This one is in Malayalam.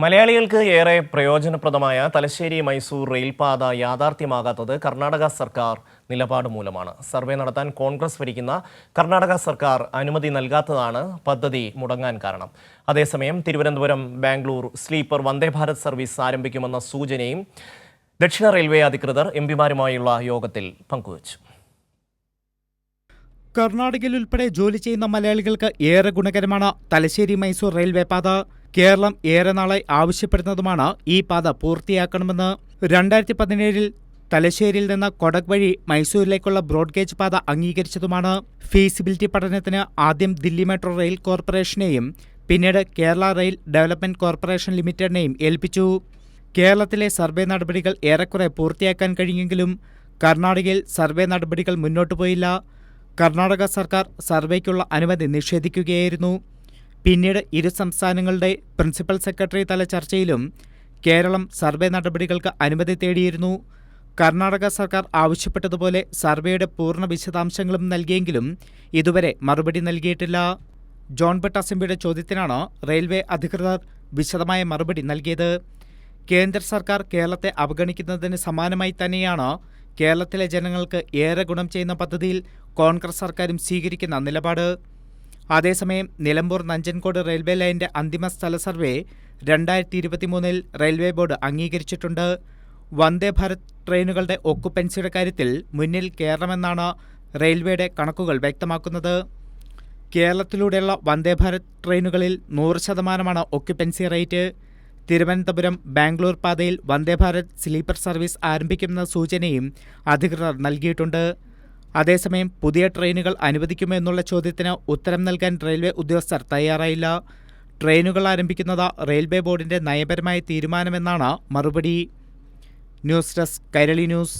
മലയാളികൾക്ക് ഏറെ പ്രയോജനപ്രദമായ തലശ്ശേരി മൈസൂർ റെയിൽപാത യാഥാർത്ഥ്യമാകാത്തത് കർണാടക സർക്കാർ നിലപാട് മൂലമാണ്. സർവേ നടത്താൻ കോൺഗ്രസ് ഭരിക്കുന്ന കർണാടക സർക്കാർ അനുമതി നൽകാത്തതാണ് പദ്ധതി മുടങ്ങാൻ കാരണം. അതേസമയം തിരുവനന്തപുരം ബാംഗ്ലൂർ സ്ലീപ്പർ വന്ദേ ഭാരത് സർവീസ് ആരംഭിക്കുമെന്ന സൂചനയും ദക്ഷിണ റെയിൽവേ അധികൃതർ എം പിമാരുമായുള്ള യോഗത്തിൽ പങ്കുവച്ചു. കർണാടകയിൽ ഉൾപ്പെടെ ജോലി ചെയ്യുന്ന മലയാളികൾക്ക് ഏറെ ഗുണകരമാണ് തലശ്ശേരി മൈസൂർ റെയിൽവേ പാത. കേരളം ഏറെ നാളായി ആവശ്യപ്പെടുന്നതുമാണ് ഈ പാത പൂർത്തിയാക്കണമെന്ന്. രണ്ടായിരത്തി പതിനേഴിൽ തലശ്ശേരിയിൽ നിന്ന് കൊടക് വഴി മൈസൂരിലേക്കുള്ള ബ്രോഡ്ഗേജ് പാത അംഗീകരിച്ചതുമാണ്. ഫീസിബിലിറ്റി പഠനത്തിന് ആദ്യം ദില്ലി മെട്രോ റെയിൽ കോർപ്പറേഷനെയും പിന്നീട് കേരള റെയിൽ ഡെവലപ്മെന്റ് കോർപ്പറേഷൻ ലിമിറ്റഡിനെയും ഏൽപ്പിച്ചു. കേരളത്തിലെ സർവേ നടപടികൾ ഏറെക്കുറെ പൂർത്തിയാക്കാൻ കഴിഞ്ഞെങ്കിലും കർണാടകയിൽ സർവേ നടപടികൾ മുന്നോട്ടു പോയില്ല. കർണാടക സർക്കാർ സർവേക്കുള്ള അനുമതി നിഷേധിക്കുകയായിരുന്നു. പിന്നീട് ഇരു സംസ്ഥാനങ്ങളുടെ പ്രിൻസിപ്പൽ സെക്രട്ടറി തല ചർച്ചയിലും കേരളം സർവേ നടപടികൾക്ക് അനുമതി തേടിയിരുന്നു. കർണാടക സർക്കാർ ആവശ്യപ്പെട്ടതുപോലെ സർവേയുടെ പൂർണ വിശദാംശങ്ങളും നൽകിയെങ്കിലും ഇതുവരെ മറുപടി നൽകിയിട്ടില്ല. ജോൺ ബട്ടസംബിയുടെ ചോദ്യത്തിനാണ് റെയിൽവേ അധികൃതർ വിശദമായ മറുപടി നൽകിയത്. കേന്ദ്ര സർക്കാർ കേരളത്തെ അവഗണിക്കുന്നതിന് സമാനമായി തന്നെയാണ് കേരളത്തിലെ ജനങ്ങൾക്ക് ഏറെ ഗുണം ചെയ്യുന്ന പദ്ധതിയിൽ കോൺഗ്രസ് സർക്കാരും സ്വീകരിക്കുന്ന നിലപാട്. അതേസമയം നിലമ്പൂർ നഞ്ചൻകോട് റെയിൽവേ ലൈനിന്റെ അന്തിമ സ്ഥല സർവേ രണ്ടായിരത്തി ഇരുപത്തിമൂന്നിൽ റെയിൽവേ ബോർഡ് അംഗീകരിച്ചിട്ടുണ്ട്. വന്ദേ ഭാരത് ട്രെയിനുകളുടെ ഒക്കുപെൻസിയുടെ കാര്യത്തിൽ മുന്നിൽ കേരളമെന്നാണ് റെയിൽവേയുടെ കണക്കുകൾ വ്യക്തമാക്കുന്നത്. കേരളത്തിലൂടെയുള്ള വന്ദേ ഭാരത് ട്രെയിനുകളിൽ നൂറ് ശതമാനമാണ് ഒക്യുപ്പൻസി റേറ്റ്. തിരുവനന്തപുരം ബാംഗ്ലൂർ പാതയിൽ വന്ദേ ഭാരത് സ്ലീപ്പർ സർവീസ് ആരംഭിക്കുമെന്ന സൂചനയും അധികൃതർ നൽകിയിട്ടുണ്ട്. അതേസമയം പുതിയ ട്രെയിനുകൾ അനുവദിക്കുമോ എന്നുള്ള ചോദ്യത്തിന് ഉത്തരം നൽകാൻ റെയിൽവേ ഉദ്യോഗസ്ഥർ തയ്യാറായില്ല. ട്രെയിനുകൾ ആരംഭിക്കുന്നത് റെയിൽവേ ബോർഡിന്റെ നയപരമായ തീരുമാനമെന്നാണ് മറുപടി. News desk Kairali news.